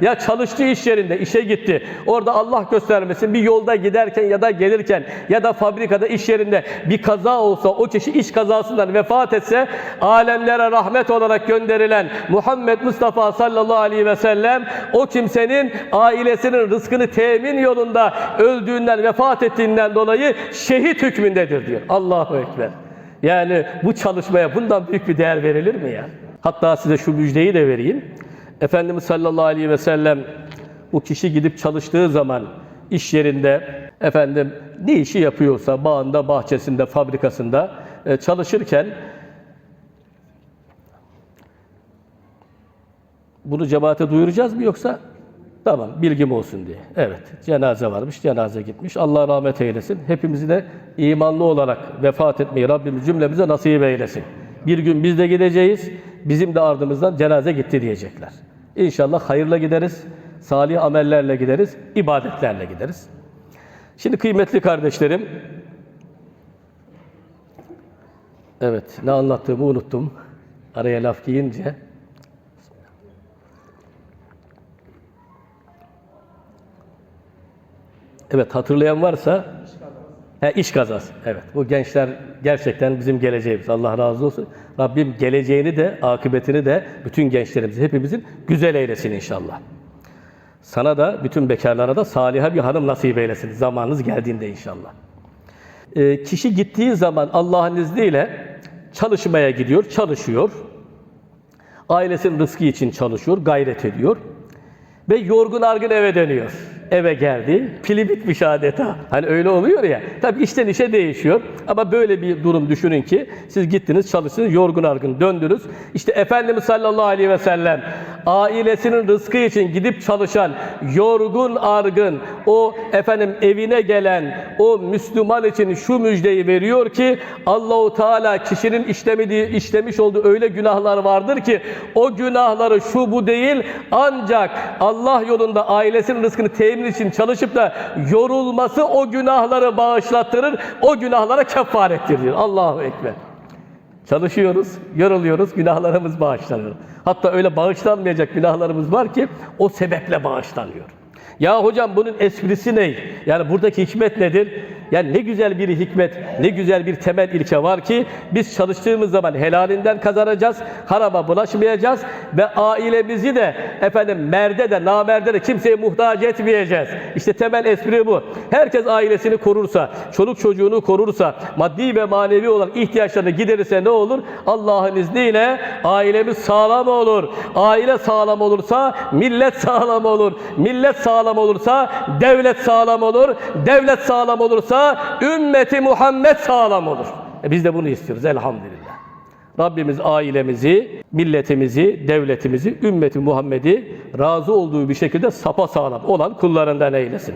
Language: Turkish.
Ya çalıştığı iş yerinde işe gitti. Orada Allah göstermesin bir yolda giderken ya da gelirken ya da fabrikada iş yerinde bir kaza olsa o kişi iş kazasından vefat etse alemlere rahmet olarak gönderilen Muhammed Mustafa sallallahu aleyhi ve sellem o kimsenin ailesinin rızkını temin yolunda öldüğünden vefat ettiğinden dolayı şehit hükmündedir diyor. Allahu Ekber. Yani bu çalışmaya bundan büyük bir değer verilir mi ya? Hatta size şu müjdeyi de vereyim. Efendimiz sallallahu aleyhi ve sellem bu kişi gidip çalıştığı zaman iş yerinde efendim ne işi yapıyorsa bağında, bahçesinde, fabrikasında e, çalışırken bunu cemaate duyuracağız mı yoksa tamam bilgim olsun diye. Evet cenaze varmış, cenaze gitmiş. Allah rahmet eylesin. Hepimizi de imanlı olarak vefat etmeyi Rabbimiz cümlemize nasip eylesin. Bir gün biz de gideceğiz. Bizim de ardımızdan cenaze gitti diyecekler. İnşallah hayırla gideriz. Salih amellerle gideriz. ibadetlerle gideriz. Şimdi kıymetli kardeşlerim, evet ne anlattığımı unuttum. Araya laf giyince. Evet hatırlayan varsa He, iş kazası. Evet. Bu gençler gerçekten bizim geleceğimiz. Allah razı olsun. Rabbim geleceğini de, akıbetini de bütün gençlerimizi, hepimizin güzel eylesin inşallah. Sana da, bütün bekarlara da saliha bir hanım nasip eylesin. Zamanınız geldiğinde inşallah. Ee, kişi gittiği zaman Allah'ın izniyle çalışmaya gidiyor, çalışıyor. Ailesinin rızkı için çalışıyor, gayret ediyor. Ve yorgun argın eve dönüyor. Eve geldi, pili bitmiş adeta. Hani öyle oluyor ya. Tabii işten işe değişiyor. Ama böyle bir durum düşünün ki siz gittiniz, çalıştınız, yorgun argın döndünüz. İşte Efendimiz sallallahu aleyhi ve sellem ailesinin rızkı için gidip çalışan, yorgun argın, o efendim evine gelen o Müslüman için şu müjdeyi veriyor ki Allahu Teala kişinin işlemediği, işlemiş olduğu öyle günahlar vardır ki o günahları şu bu değil ancak Allah yolunda ailesinin rızkını temin için çalışıp da yorulması o günahları bağışlattırır, o günahlara kefarettir diyor. Allahu Ekber. Çalışıyoruz, yoruluyoruz, günahlarımız bağışlanıyor. Hatta öyle bağışlanmayacak günahlarımız var ki o sebeple bağışlanıyor. Ya hocam bunun esprisi ne? Yani buradaki hikmet nedir? Yani ne güzel bir hikmet, ne güzel bir temel ilke var ki biz çalıştığımız zaman helalinden kazanacağız, harama bulaşmayacağız ve ailemizi de efendim merde de namerde de kimseye muhtaç etmeyeceğiz. İşte temel espri bu. Herkes ailesini korursa, çoluk çocuğunu korursa, maddi ve manevi olarak ihtiyaçlarını giderirse ne olur? Allah'ın izniyle ailemiz sağlam olur. Aile sağlam olursa millet sağlam olur. Millet sağlam olursa devlet sağlam olur. Devlet sağlam olursa ümmeti Muhammed sağlam olur. E biz de bunu istiyoruz elhamdülillah. Rabbimiz ailemizi, milletimizi, devletimizi, ümmeti Muhammed'i razı olduğu bir şekilde sapa sağlam olan kullarından eylesin.